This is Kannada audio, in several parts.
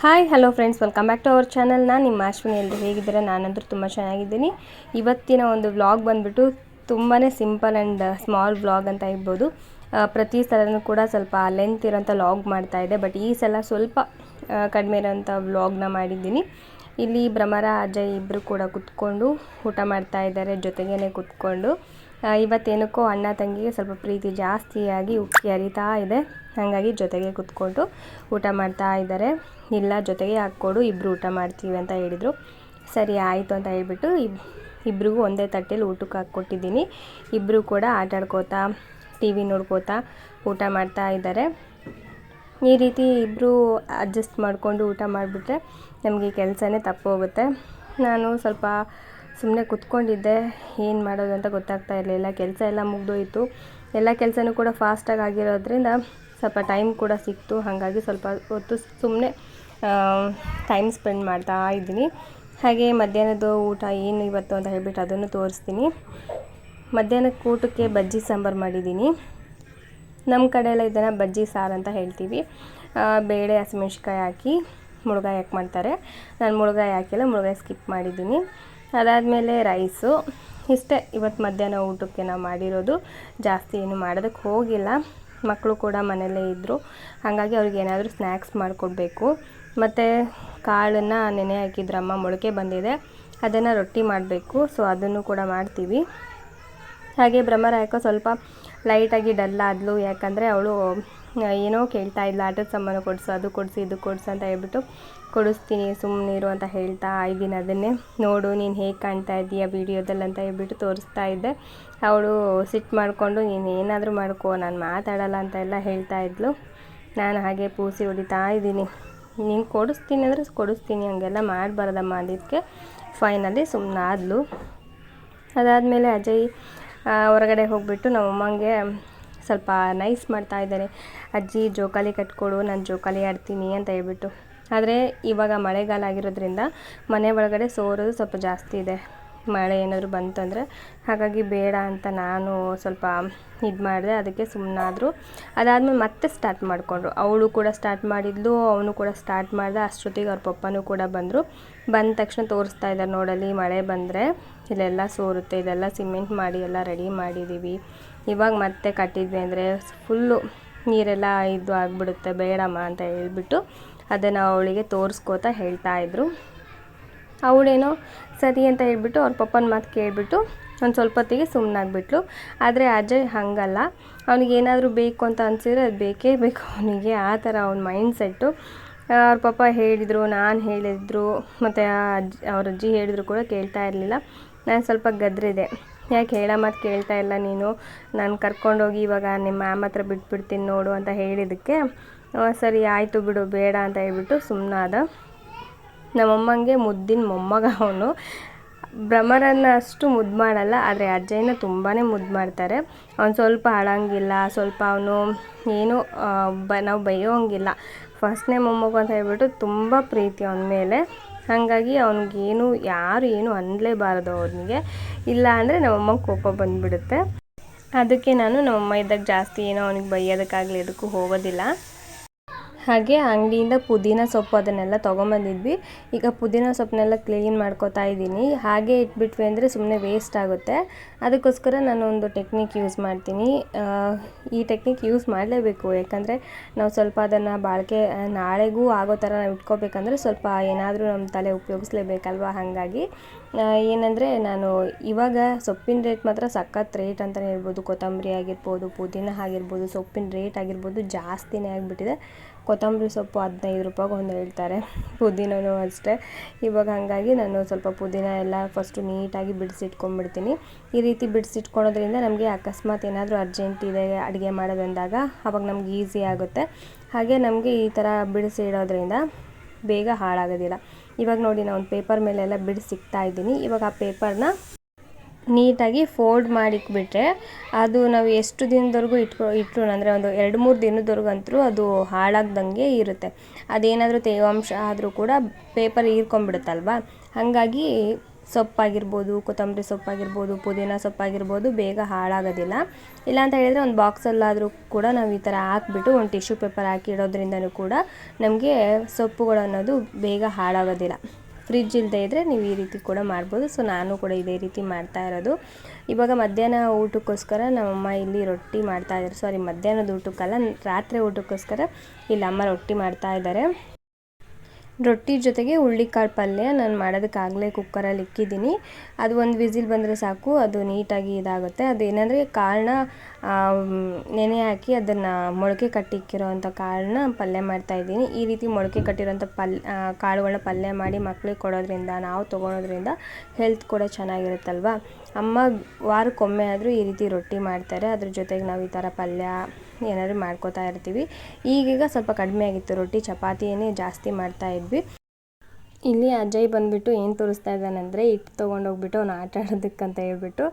Hi hello friends welcome back to our channel ನಾನು ನಿಮ್ಮ ಅಶ್ವಿನಿ ಎಲ್ಲರೂ ಹೇಗಿದ್ದೀರಾ? ನಾನಂತೂ ತುಂಬ ಚೆನ್ನಾಗಿದ್ದೀನಿ. ಇವತ್ತಿನ ಒಂದು ವ್ಲಾಗ್ ಬಂದುಬಿಟ್ಟು ತುಂಬಾ ಸಿಂಪಲ್ ಆ್ಯಂಡ್ ಸ್ಮಾಲ್ ವ್ಲಾಗ್ ಅಂತ ಇರ್ಬೋದು ಪ್ರತಿ ಸಲನೂ ಕೂಡ ಸ್ವಲ್ಪ ಲೆಂತ್ ಇರೋಂಥ ಮಾಡ್ತಾ ಇದೆ ಬಟ್ ಈ ಸಲ ಸ್ವಲ್ಪ ಕಡಿಮೆ ಇರೋಂಥ ವ್ಲಾಗ್ನ ಮಾಡಿದ್ದೀನಿ. ಇಲ್ಲಿ ಭ್ರಮರ ಅಜಯ್ ಇಬ್ಬರು ಕೂಡ ಕುತ್ಕೊಂಡು ಊಟ ಮಾಡ್ತಾ ಇದ್ದಾರೆ. ಜೊತೆಗೇ ಕುತ್ಕೊಂಡು. ಇವತ್ತೇನಕ್ಕೋ ಅಣ್ಣ ತಂಗಿಗೆ ಸ್ವಲ್ಪ ಪ್ರೀತಿ ಜಾಸ್ತಿಯಾಗಿ ಉಕ್ಕಿ ಹರಿತಾ ಇದೆ. ಹಾಗಾಗಿ ಜೊತೆಗೆ ಕುತ್ಕೊಂಡು ಊಟ ಮಾಡ್ತಾ ಇದ್ದಾರೆ. ಇಲ್ಲ, ಜೊತೆಗೆ ಹಾಕ್ಕೊಡು ಇಬ್ಬರು ಊಟ ಮಾಡ್ತೀವಿ ಅಂತ ಹೇಳಿದರು. ಸರಿ, ಆಯಿತು ಅಂತ ಹೇಳಿಬಿಟ್ಟು ಇಬ್, ಇಬ್ರಿಗೂ ಒಂದೇ ತಟ್ಟೆಲಿ ಊಟಕ್ಕೆ ಹಾಕ್ಕೊಟ್ಟಿದ್ದೀನಿ. ಇಬ್ಬರು ಕೂಡ ಆಟ ಆಡ್ಕೋತಾ, ಟಿ ವಿ ನೋಡ್ಕೋತಾ ಊಟ ಮಾಡ್ತಾ ಇದ್ದಾರೆ. ಈ ರೀತಿ ಇಬ್ಬರು ಅಡ್ಜಸ್ಟ್ ಮಾಡಿಕೊಂಡು ಊಟ ಮಾಡಿಬಿಟ್ರೆ ನಮಗೆ ಕೆಲಸನೇ ತಪ್ಪೋಗುತ್ತೆ. ನಾನು ಸ್ವಲ್ಪ ಸುಮ್ಮನೆ ಕುತ್ಕೊಂಡಿದ್ದೆ, ಏನು ಮಾಡೋದು ಅಂತ ಗೊತ್ತಾಗ್ತಾ ಇರಲಿಲ್ಲ. ಕೆಲಸ ಎಲ್ಲ ಮುಗಿದೋಯಿತು. ಎಲ್ಲ ಕೆಲಸನೂ ಕೂಡ ಫಾಸ್ಟಾಗಿ ಆಗಿರೋದ್ರಿಂದ ಸ್ವಲ್ಪ ಟೈಮ್ ಕೂಡ ಸಿಕ್ತು. ಹಾಗಾಗಿ ಸ್ವಲ್ಪ ಹೊತ್ತು ಸುಮ್ಮನೆ ಟೈಮ್ ಸ್ಪೆಂಡ್ ಮಾಡ್ತಾ ಇದ್ದೀನಿ. ಹಾಗೆ ಮಧ್ಯಾಹ್ನದ ಊಟ ಏನು ಇವತ್ತು ಅಂತ ಹೇಳ್ಬಿಟ್ಟು ಅದನ್ನು ತೋರಿಸ್ತೀನಿ. ಮಧ್ಯಾಹ್ನಕ್ಕೆ ಊಟಕ್ಕೆ ಬಜ್ಜಿ ಸಾಂಬಾರು ಮಾಡಿದ್ದೀನಿ. ನಮ್ಮ ಕಡೆ ಎಲ್ಲ ಇದನ್ನು ಬಜ್ಜಿ ಸಾರು ಅಂತ ಹೇಳ್ತೀವಿ. ಬೇಳೆ ಹಸಿಮೆಣ್ಸಿಕಾಯಿ ಹಾಕಿ ಮುಳುಗಾಯಿ ಹಾಕಿ ಮಾಡ್ತಾರೆ. ನಾನು ಮುಳುಗಾಯಿ ಹಾಕಿಲ್ಲ, ಮುಳುಗಾಯಿ ಸ್ಕಿಪ್ ಮಾಡಿದ್ದೀನಿ. ಅದಾದಮೇಲೆ ರೈಸು. ಇಷ್ಟೇ ಇವತ್ತು ಮಧ್ಯಾಹ್ನ ಊಟಕ್ಕೆ ನಾವು ಮಾಡಿರೋದು. ಜಾಸ್ತಿ ಏನು ಮಾಡೋದಕ್ಕೆ ಹೋಗಿಲ್ಲ. ಮಕ್ಕಳು ಕೂಡ ಮನೆಯಲ್ಲೇ ಇದ್ದರು ಹಾಗಾಗಿ ಅವ್ರಿಗೆ ಏನಾದರೂ ಸ್ನ್ಯಾಕ್ಸ್ ಮಾಡಿಕೊಡ್ಬೇಕು. ಮತ್ತು ಕಾಳನ್ನು ನೆನೆ ಹಾಕಿದ್ರಮ್ಮ ಮೊಳಕೆ ಬಂದಿದೆ. ಅದನ್ನು ರೊಟ್ಟಿ ಮಾಡಬೇಕು. ಸೊ ಅದನ್ನು ಕೂಡ ಮಾಡ್ತೀವಿ. ಹಾಗೆ ಬ್ರಹ್ಮರಾಯಕ ಯಾಕೋ ಸ್ವಲ್ಪ ಲೈಟಾಗಿ ಡಲ್ ಆದ್ಲು. ಯಾಕಂದರೆ ಅವಳು ಏನೋ ಕೇಳ್ತಾ ಇದ್ಲ, ಆಟದ ಸಾಮಾನು ಕೊಡಿಸು, ಅದು ಕೊಡಿಸು, ಇದು ಕೊಡಿಸು ಅಂತ ಹೇಳ್ಬಿಟ್ಟು, ಕೊಡಿಸ್ತೀನಿ ಸುಮ್ಮನಿರು ಅಂತ ಹೇಳ್ತಾ ಇದ್ದೀನಿ ಅದನ್ನೇ. ನೋಡು, ನೀನು ಹೇಗೆ ಕಾಣ್ತಾ ಇದ್ದೀಯ ವೀಡಿಯೋದಲ್ಲಿ ಅಂತ ಹೇಳ್ಬಿಟ್ಟು ತೋರಿಸ್ತಾ ಇದ್ದೆ. ಅವಳು ಸಿಟ್ಟು ಮಾಡಿಕೊಂಡು, ನೀನು ಏನಾದರೂ ಮಾಡ್ಕೋ, ನಾನು ಮಾತಾಡಲ್ಲ ಅಂತ ಎಲ್ಲ ಹೇಳ್ತಾ ಇದ್ಲು. ನಾನು ಹಾಗೆ ಪೂಸಿ ಹೊಡಿತಾ ಇದ್ದೀನಿ. ನೀನು ಕೊಡಿಸ್ತೀನಿ ಅಂದರೆ ಕೊಡಿಸ್ತೀನಿ, ಹಾಗೆಲ್ಲ ಮಾಡಬಾರ್ದಮ್ಮ ಅದಕ್ಕೆ ಫೈನಲಿ ಸುಮ್ಮನಾದ್ಲು ಅದಾದಮೇಲೆ ಅಜಯ್ ಹೊರಗಡೆ ಹೋಗಿಬಿಟ್ಟು ನಮ್ಮ ಅಮ್ಮಂಗೆ ಸ್ವಲ್ಪ ನೈಸ್ ಮಾಡ್ತಾ ಇದ್ದಾರೆ ಅಜ್ಜಿ, ಜೋಕಾಲಿ ಕಟ್ಕೊಡು, ನಾನು ಜೋಕಾಲಿ ಆಡ್ತೀನಿ ಅಂತ ಹೇಳ್ಬಿಟ್ಟು. ಆದರೆ ಇವಾಗ ಮಳೆಗಾಲ ಆಗಿರೋದ್ರಿಂದ ಮನೆ ಒಳಗಡೆ ಸೋರೋದು ಸ್ವಲ್ಪ ಜಾಸ್ತಿ ಇದೆ. ಮಳೆ ಏನಾದರೂ ಬಂತಂದರೆ, ಹಾಗಾಗಿ ಬೇಡ ಅಂತ ನಾನು ಸ್ವಲ್ಪ ಇದು ಮಾಡಿದೆ, ಅದಕ್ಕೆ ಸುಮ್ಮನಾದರು ಅದಾದಮೇಲೆ ಮತ್ತೆ ಸ್ಟಾರ್ಟ್ ಮಾಡಿಕೊಂಡ್ರು. ಅವಳು ಕೂಡ ಸ್ಟಾರ್ಟ್ ಮಾಡಿದ್ಲು, ಅವನು ಕೂಡ ಸ್ಟಾರ್ಟ್ ಮಾಡಿದೆ, ಅಷ್ಟೊತ್ತಿಗೆ ಅವ್ರ ಪಪ್ಪನೂ ಕೂಡ ಬಂದರು. ಬಂದ ತಕ್ಷಣ ತೋರಿಸ್ತಾ ಇದ್ದಾರೆ ನೋಡಲ್ಲಿ, ಮಳೆ ಬಂದರೆ ಇಲ್ಲೆಲ್ಲ ಸೋರುತ್ತೆ, ಇದೆಲ್ಲ ಸಿಮೆಂಟ್ ಮಾಡಿ ಎಲ್ಲ ರೆಡಿ ಮಾಡಿದ್ದೀವಿ ಇವಾಗ ಮತ್ತೆ ಕಟ್ಟಿದ್ವಿ ಅಂದರೆ ಫುಲ್ಲು ನೀರೆಲ್ಲ ಇದು ಆಗಿಬಿಡುತ್ತೆ, ಬೇಡಮ್ಮ ಅಂತ ಹೇಳ್ಬಿಟ್ಟು ಅದನ್ನು ಅವಳಿಗೆ ತೋರಿಸ್ಕೋತಾ ಹೇಳ್ತಾ ಇದ್ರು. ಅವಳೇನೋ ಸರಿ ಅಂತ ಹೇಳ್ಬಿಟ್ಟು ಅವ್ರ ಪಪ್ಪನ ಮಾತು ಕೇಳಿಬಿಟ್ಟು ಒಂದು ಸ್ವಲ್ಪ ಹೊತ್ತಿಗೆ ಸುಮ್ಮನಾಗ್ಬಿಟ್ಲು ಆದರೆ ಅಜಯ್ ಹಾಗಲ್ಲ. ಅವ್ನಿಗೆ ಏನಾದರೂ ಬೇಕು ಅಂತ ಅನಿಸಿದ್ರೆ ಅದು ಬೇಕೇ ಬೇಕು ಅವನಿಗೆ. ಆ ಥರ ಅವ್ನ ಮೈಂಡ್ ಸೆಟ್ಟು ಅವ್ರ ಪಪ್ಪ ಹೇಳಿದರು, ನಾನು ಹೇಳಿದ್ರು, ಮತ್ತು ಅಜ್ಜಿ ಅವ್ರ ಅಜ್ಜಿ ಹೇಳಿದ್ರು ಕೂಡ ಕೇಳ್ತಾ ಇರಲಿಲ್ಲ. ನಾನು ಸ್ವಲ್ಪ ಗದ್ರಿದೆ. ಯಾಕೆ ಹೇಳೋ ಮಾತು ಕೇಳ್ತಾ ಇಲ್ಲ ನೀನು? ನಾನು ಕರ್ಕೊಂಡೋಗಿ ಇವಾಗ ನಿಮ್ಮ ಮ್ಯಾಮ್ ಹತ್ರ ಬಿಟ್ಬಿಡ್ತೀನಿ ನೋಡು ಅಂತ ಹೇಳಿದ್ದಕ್ಕೆ ಸರಿ, ಆಯಿತು ಬಿಡು, ಬೇಡ ಅಂತ ಹೇಳ್ಬಿಟ್ಟು ಸುಮ್ಮನಾದ ನಮ್ಮಮ್ಮಂಗೆ ಮುದ್ದಿನ ಮೊಮ್ಮಗ ಅವನು. ಭ್ರಮರನ್ನ ಅಷ್ಟು ಮುದ್ದು ಮಾಡಲ್ಲ, ಆದರೆ ಅಜ್ಜಯ್ಯನ ತುಂಬಾ ಮುದ್ದು ಮಾಡ್ತಾರೆ. ಅವ್ನು ಸ್ವಲ್ಪ ಅಳಂಗಿಲ್ಲ, ಸ್ವಲ್ಪ ಅವನು ಏನು ಬ, ನಾವು ಬೈಯೋಂಗಿಲ್ಲ. ಫಸ್ಟ್ನೇ ಮೊಮ್ಮಗ ಅಂತ ಹೇಳ್ಬಿಟ್ಟು ತುಂಬ ಪ್ರೀತಿ ಅವನ ಮೇಲೆ. ಹಾಗಾಗಿ ಅವ್ನಿಗೇನು, ಯಾರು ಏನು ಅನ್ನಲೇಬಾರದು ಅವನಿಗೆ. ಇಲ್ಲ ಅಂದರೆ ನಮ್ಮಮ್ಮಂಗೆ ಕೋಪ ಬಂದುಬಿಡುತ್ತೆ. ಅದಕ್ಕೆ ನಾನು ನಮ್ಮಮ್ಮ ಇದ್ದಾಗ ಜಾಸ್ತಿ ಏನೋ ಅವನಿಗೆ ಬೈಯೋದಕ್ಕಾಗಲಿ ಅದಕ್ಕೂ ಹೋಗೋದಿಲ್ಲ. ಹಾಗೆ ಅಂಗಡಿಯಿಂದ ಪುದೀನ ಸೊಪ್ಪು ಅದನ್ನೆಲ್ಲ ತೊಗೊಂಬಂದಿದ್ವಿ. ಈಗ ಪುದೀನ ಸೊಪ್ಪನ್ನೆಲ್ಲ ಕ್ಲೀನ್ ಮಾಡ್ಕೋತಾ ಇದ್ದೀನಿ. ಹಾಗೆ ಇಟ್ಬಿಟ್ವಿ ಅಂದರೆ ಸುಮ್ಮನೆ ವೇಸ್ಟ್ ಆಗುತ್ತೆ. ಅದಕ್ಕೋಸ್ಕರ ನಾನು ಒಂದು ಟೆಕ್ನಿಕ್ ಯೂಸ್ ಮಾಡ್ತೀನಿ. ಈ ಟೆಕ್ನಿಕ್ ಯೂಸ್ ಮಾಡಲೇಬೇಕು. ಯಾಕಂದರೆ ನಾವು ಸ್ವಲ್ಪ ಅದನ್ನು ಬಾಳಿಕೆ, ನಾಳೆಗೂ ಆಗೋ ಥರ ನಾವು ಇಟ್ಕೋಬೇಕಂದ್ರೆ ಸ್ವಲ್ಪ ಏನಾದರೂ ನಮ್ಮ ತಲೆ ಉಪಯೋಗಿಸ್ಲೇಬೇಕಲ್ವಾ ಹಾಗಾಗಿ. ಏನಂದರೆ ನಾನು ಇವಾಗ ಸೊಪ್ಪಿನ ರೇಟ್ ಮಾತ್ರ ಸಖತ್ ರೇಟ್ ಅಂತಲೇ ಹೇಳ್ಬೋದು. ಕೊತ್ತಂಬರಿ ಆಗಿರ್ಬೋದು, ಪುದೀನ ಆಗಿರ್ಬೋದು, ಸೊಪ್ಪಿನ ರೇಟ್ ಆಗಿರ್ಬೋದು ಜಾಸ್ತಿನೇ ಆಗಿಬಿಟ್ಟಿದೆ. ಕೊತ್ತಂಬರಿ ಸೊಪ್ಪು ಹದಿನೈದು ರೂಪಾಯಿಗೆ ಒಂದು ಹೇಳ್ತಾರೆ. ಪುದೀನೂ ಅಷ್ಟೇ. ಇವಾಗ ಹಾಗಾಗಿ ನಾನು ಸ್ವಲ್ಪ ಪುದೀನ ಎಲ್ಲ ಫಸ್ಟು ನೀಟಾಗಿ ಬಿಡಿಸಿಟ್ಕೊಂಡ್ಬಿಡ್ತೀನಿ. ಈ ರೀತಿ ಬಿಡಿಸಿಟ್ಕೊಳೋದ್ರಿಂದ ನಮಗೆ ಅಕಸ್ಮಾತ್ ಏನಾದರೂ ಅರ್ಜೆಂಟ್ ಇದೆ ಅಡುಗೆ ಮಾಡೋದಂದಾಗ ಅವಾಗ ನಮ್ಗೆ ಈಸಿ ಆಗುತ್ತೆ. ಹಾಗೆ ನಮಗೆ ಈ ಥರ ಬಿಡಿಸಿ ಇಡೋದ್ರಿಂದ ಬೇಗ ಹಾಳಾಗೋದಿಲ್ಲ. ಇವಾಗ ನೋಡಿ, ನಾನು ಒಂದು ಪೇಪರ್ ಮೇಲೆಲ್ಲ ಬಿಡಿಸಿಕ್ತಾ ಇದ್ದೀನಿ. ಇವಾಗ ಆ ಪೇಪರ್ನ ನೀಟಾಗಿ ಫೋಲ್ಡ್ ಮಾಡಿಕ್ಬಿಟ್ರೆ ಅದು ನಾವು ಎಷ್ಟು ದಿನದವರೆಗೂ ಇಟ್ಕೊ ಇಟ್ಟರು ಅಂದರೆ ಒಂದು ಎರಡು ಮೂರು ದಿನದವರೆಗೂ ಅಂತೂ ಅದು ಹಾಳಾಗ್ದಂಗೆ ಇರುತ್ತೆ. ಅದೇನಾದರೂ ತೇವಾಂಶ ಆದರೂ ಕೂಡ ಪೇಪರ್ ಹೀರ್ಕೊಂಬಿಡುತ್ತಲ್ವಾ? ಹಾಗಾಗಿ ಸೊಪ್ಪಾಗಿರ್ಬೋದು, ಕೊತ್ತಂಬರಿ ಸೊಪ್ಪಾಗಿರ್ಬೋದು, ಪುದೀನ ಸೊಪ್ಪಾಗಿರ್ಬೋದು ಬೇಗ ಹಾಳಾಗೋದಿಲ್ಲ. ಇಲ್ಲ ಅಂತ ಹೇಳಿದರೆ ಒಂದು ಬಾಕ್ಸಲ್ಲಾದರೂ ಕೂಡ ನಾವು ಈ ಥರ ಹಾಕ್ಬಿಟ್ಟು ಒಂದು ಟಿಶ್ಯೂ ಪೇಪರ್ ಹಾಕಿ ಇಡೋದ್ರಿಂದನೂ ಕೂಡ ನಮಗೆ ಸೊಪ್ಪುಗಳು ಅನ್ನೋದು ಬೇಗ ಹಾಳಾಗೋದಿಲ್ಲ. ಫ್ರಿಜ್ ಇಲ್ಲದೆ ಇದ್ದರೆ ನೀವು ಈ ರೀತಿ ಕೂಡ ಮಾಡ್ಬೋದು. ಸೊ, ನಾನು ಕೂಡ ಇದೇ ರೀತಿ ಮಾಡ್ತಾ ಇರೋದು. ಇವಾಗ ಮಧ್ಯಾಹ್ನ ಊಟಕ್ಕೋಸ್ಕರ ನಮ್ಮಮ್ಮ ಇಲ್ಲಿ ರೊಟ್ಟಿ ಮಾಡ್ತಾ ಇದ್ದಾರೆ. ಸಾರಿ, ಮಧ್ಯಾಹ್ನದ ಊಟಕ್ಕಲ್ಲ, ರಾತ್ರಿ ಊಟಕ್ಕೋಸ್ಕರ ಇಲ್ಲಿ ಅಮ್ಮ ರೊಟ್ಟಿ ಮಾಡ್ತಾ ಇದ್ದಾರೆ. ರೊಟ್ಟಿ ಜೊತೆಗೆ ಹುಳ್ಳಿಕಾಳು ಪಲ್ಯ ನಾನು ಮಾಡೋದಕ್ಕಾಗಲೇ ಕುಕ್ಕರಲ್ಲಿ ಇಕ್ಕಿದ್ದೀನಿ. ಅದು ಒಂದು ವಿಸಿಲ್ ಬಂದರೆ ಸಾಕು, ಅದು ನೀಟಾಗಿ ಇದಾಗುತ್ತೆ. ಅದೇನೆಂದರೆ ಕಾಳನ್ನ ನೆನೆ ಹಾಕಿ ಅದನ್ನು ಮೊಳಕೆ ಕಟ್ಟಿಕ್ಕಿರೋವಂಥ ಕಾಳನ್ನ ಪಲ್ಯ ಮಾಡ್ತಾಯಿದ್ದೀನಿ ಈ ರೀತಿ ಮೊಳಕೆ ಕಟ್ಟಿರೋಂಥ ಪಲ್ಯ ಕಾಳುಗಳನ್ನ ಪಲ್ಯ ಮಾಡಿ ಮಕ್ಳಿಗೆ ಕೊಡೋದ್ರಿಂದ, ನಾವು ತೊಗೊಳೋದ್ರಿಂದ ಹೆಲ್ತ್ ಕೂಡ ಚೆನ್ನಾಗಿರುತ್ತಲ್ವ? ಅಮ್ಮ ವಾರಕ್ಕೊಮ್ಮೆ ಆದರೂ ಈ ರೀತಿ ರೊಟ್ಟಿ ಮಾಡ್ತಾರೆ. ಅದ್ರ ಜೊತೆಗೆ ನಾವು ಈ ಥರ ಪಲ್ಯ ಏನಾದರೂ ಮಾಡ್ಕೋತಾ ಇರ್ತೀವಿ. ಈಗೀಗ ಸ್ವಲ್ಪ ಕಡಿಮೆ ಆಗಿತ್ತು. ರೊಟ್ಟಿ ಚಪಾತಿಯೇ ಜಾಸ್ತಿ ಮಾಡ್ತಾ ಇದ್ವಿ. ಇಲ್ಲಿ ಅಜಯ್ ಬಂದುಬಿಟ್ಟು ಏನು ತೋರಿಸ್ತಾ ಇದ್ದಾನಂದರೆ ಹಿಟ್ಟು ತೊಗೊಂಡೋಗ್ಬಿಟ್ಟು ಅವ್ನು ಆಟ ಆಡೋದಕ್ಕಂತ ಹೇಳ್ಬಿಟ್ಟು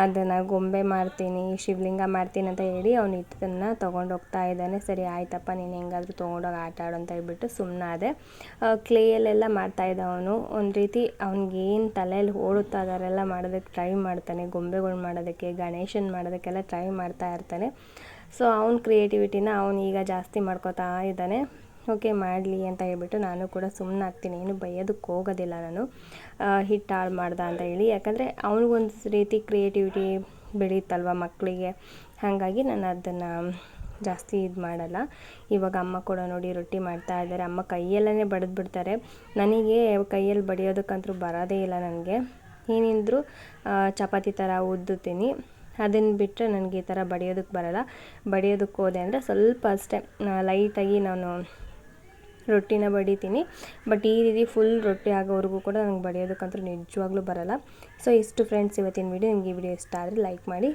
ಅದನ್ನು ಗೊಂಬೆ ಮಾಡ್ತೀನಿ, ಶಿವಲಿಂಗ ಮಾಡ್ತೀನಿ ಅಂತ ಹೇಳಿ ಅವ್ನು ಹಿಟ್ಟನ್ನು ತೊಗೊಂಡೋಗ್ತಾ ಇದ್ದಾನೆ. ಸರಿ, ಆಯ್ತಪ್ಪ, ನೀನು ಹೆಂಗಾದರೂ ತೊಗೊಂಡೋಗಿ ಆಟ ಆಡು ಅಂತ ಹೇಳ್ಬಿಟ್ಟು ಸುಮ್ಮನಾದೆ ಕ್ಲೇಯಲ್ಲೆಲ್ಲ ಮಾಡ್ತಾ ಇದ್ದ ಅವನು. ಒಂದು ರೀತಿ ಅವ್ನಿಗೇನು ತಲೆಯಲ್ಲಿ ಓಡುತ್ತಾ ಅದರೆಲ್ಲ ಮಾಡೋದಕ್ಕೆ ಟ್ರೈ ಮಾಡ್ತಾನೆ. ಗೊಂಬೆಗಳು ಮಾಡೋದಕ್ಕೆ, ಗಣೇಶನ್ ಮಾಡೋದಕ್ಕೆಲ್ಲ ಟ್ರೈ ಮಾಡ್ತಾ ಇರ್ತಾನೆ. ಸೊ ಅವ್ನ ಕ್ರಿಯೇಟಿವಿಟಿನ ಅವನು ಈಗ ಜಾಸ್ತಿ ಮಾಡ್ಕೋತಾ ಇದ್ದಾನೆ. ಓಕೆ ಮಾಡಲಿ ಅಂತ ಹೇಳ್ಬಿಟ್ಟು ನಾನು ಕೂಡ ಸುಮ್ಮನೆ ಆಗ್ತೀನಿ. ಏನು ಬೈಯೋದಕ್ಕೆ ಹೋಗೋದಿಲ್ಲ ನಾನು. ಹಿಟ್ಟು ಹಾಳು ಮಾಡ್ದೆ ಅಂತ ಹೇಳಿ. ಯಾಕಂದರೆ ಅವ್ನಿಗೊಂದು ರೀತಿ ಕ್ರಿಯೇಟಿವಿಟಿ ಬೆಳೀತಲ್ವ ಮಕ್ಕಳಿಗೆ ಹಾಗಾಗಿ ನಾನು ಅದನ್ನು ಜಾಸ್ತಿ ಇದು ಮಾಡಲ್ಲ. ಇವಾಗ ಅಮ್ಮ ಕೂಡ ನೋಡಿ ರೊಟ್ಟಿ ಮಾಡ್ತಾ ಇದ್ದಾರೆ ಅಮ್ಮ ಕೈಯಲ್ಲೇ ಬಡಿದು ಬಿಡ್ತಾರೆ ನನಗೆ ಕೈಯಲ್ಲಿ ಬಡಿಯೋದಕ್ಕಂತೂ ಬರೋದೇ ಇಲ್ಲ ನನಗೆ. ಏನಿದ್ರು ಚಪಾತಿ ಥರ ಉದ್ದುತ್ತೀನಿ. ಅದನ್ನು ಬಿಟ್ಟರೆ ನನಗೆ ಈ ಥರ ಬಡಿಯೋದಕ್ಕೆ ಬರಲ್ಲ. ಬಡಿಯೋದಕ್ಕೆ ಹೋದೆ ಅಂದರೆ ಸ್ವಲ್ಪ ಅಷ್ಟೇ ಲೈಟಾಗಿ ನಾನು ರೊಟ್ಟಿನ ಬಡಿತೀನಿ. ಬಟ್ ಈ ರೀತಿ ಫುಲ್ ರೊಟ್ಟಿ ಆಗೋವರೆಗೂ ಕೂಡ ನನಗೆ ಬಡಿಯೋದಕ್ಕಂತೂ ನಿಜವಾಗ್ಲೂ ಬರೋಲ್ಲ. ಸೊ ಇಷ್ಟು ಫ್ರೆಂಡ್ಸ್ ಇವತ್ತಿನ ವಿಡಿಯೋ ನಿಮಗೆ ಈ ವಿಡಿಯೋ ಇಷ್ಟ ಆದರೆ ಲೈಕ್ ಮಾಡಿ.